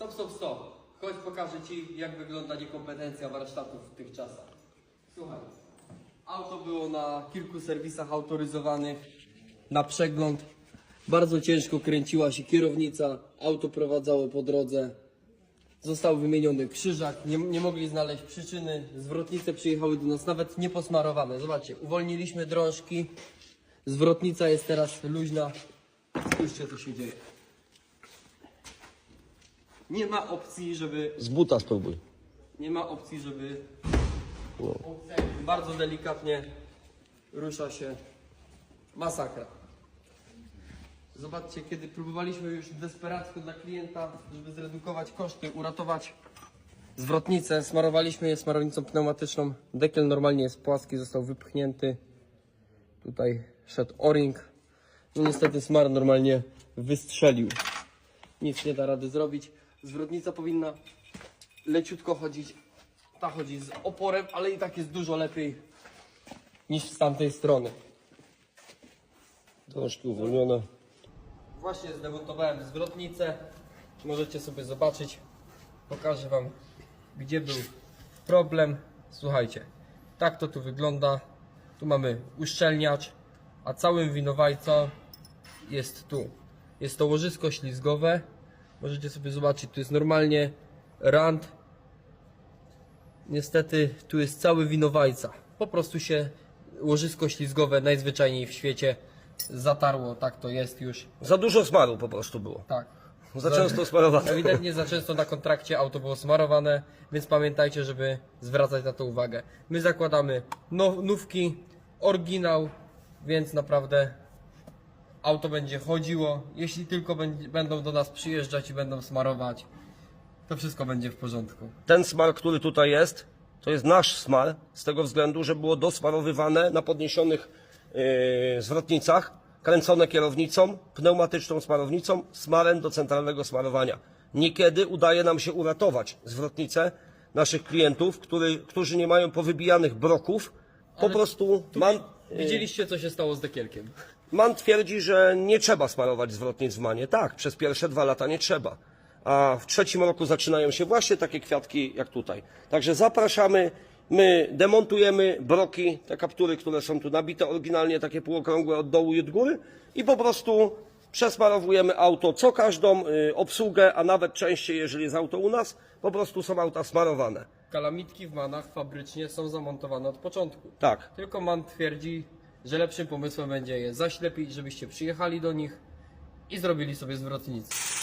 Stop, stop, stop. Chodź pokażę Ci, jak wygląda niekompetencja warsztatów w tych czasach. Słuchaj, auto było na kilku serwisach autoryzowanych na przegląd. Bardzo ciężko kręciła się kierownica, auto prowadzało po drodze. Został wymieniony krzyżak, nie, nie mogli znaleźć przyczyny. Zwrotnice przyjechały do nas nawet nieposmarowane. Zobaczcie, uwolniliśmy drążki. Zwrotnica jest teraz luźna. Spójrzcie, co się dzieje. Nie ma opcji, żeby Z buta spróbuj. nie ma opcji, żeby bardzo delikatnie rusza się masakra. Zobaczcie, kiedy próbowaliśmy już desperacko dla klienta, żeby zredukować koszty, uratować zwrotnicę, smarowaliśmy je smarownicą pneumatyczną. Dekiel normalnie jest płaski, został wypchnięty. Tutaj szedł o-ring. No niestety smar normalnie wystrzelił. Nic nie da rady zrobić. Zwrotnica powinna leciutko chodzić. Ta chodzi z oporem, ale i tak jest dużo lepiej niż z tamtej strony. Troszkę uwolnione. Właśnie zdemontowałem zwrotnicę. Możecie sobie zobaczyć. Pokażę Wam, gdzie był problem. Słuchajcie, tak to tu wygląda. Tu mamy uszczelniacz, a całym winowajcą jest tu. Jest to łożysko ślizgowe. Możecie sobie zobaczyć, tu jest normalnie rand. Niestety tu jest cały winowajca. Po prostu się łożysko ślizgowe najzwyczajniej w świecie zatarło. Tak to jest już. Za dużo smaru po prostu było. Tak. Za często smarowane. Ewidentnie za często na kontrakcie auto było smarowane, więc pamiętajcie, żeby zwracać na to uwagę. My zakładamy now, nówki, oryginał, więc naprawdę auto będzie chodziło. Jeśli tylko będą do nas przyjeżdżać i będą smarować, to wszystko będzie w porządku. Ten smar, który tutaj jest, to jest nasz smar, z tego względu, że było dosmarowywane na podniesionych yy, zwrotnicach, kręcone kierownicą, pneumatyczną smarownicą, smarem do centralnego smarowania. Niekiedy udaje nam się uratować zwrotnicę naszych klientów, który, którzy nie mają powybijanych broków, po Ale prostu man, Widzieliście, co się stało z dekielkiem. Man twierdzi, że nie trzeba smarować zwrotnic w manie. Tak, przez pierwsze dwa lata nie trzeba. A w trzecim roku zaczynają się właśnie takie kwiatki jak tutaj. Także zapraszamy. My demontujemy broki, te kaptury, które są tu nabite oryginalnie, takie półokrągłe od dołu i od góry i po prostu przesmarowujemy auto co każdą y, obsługę, a nawet częściej, jeżeli jest auto u nas, po prostu są auta smarowane. Kalamitki w manach fabrycznie są zamontowane od początku. Tak. Tylko man twierdzi, że lepszym pomysłem będzie je zaślepić, żebyście przyjechali do nich i zrobili sobie zwrotnicę.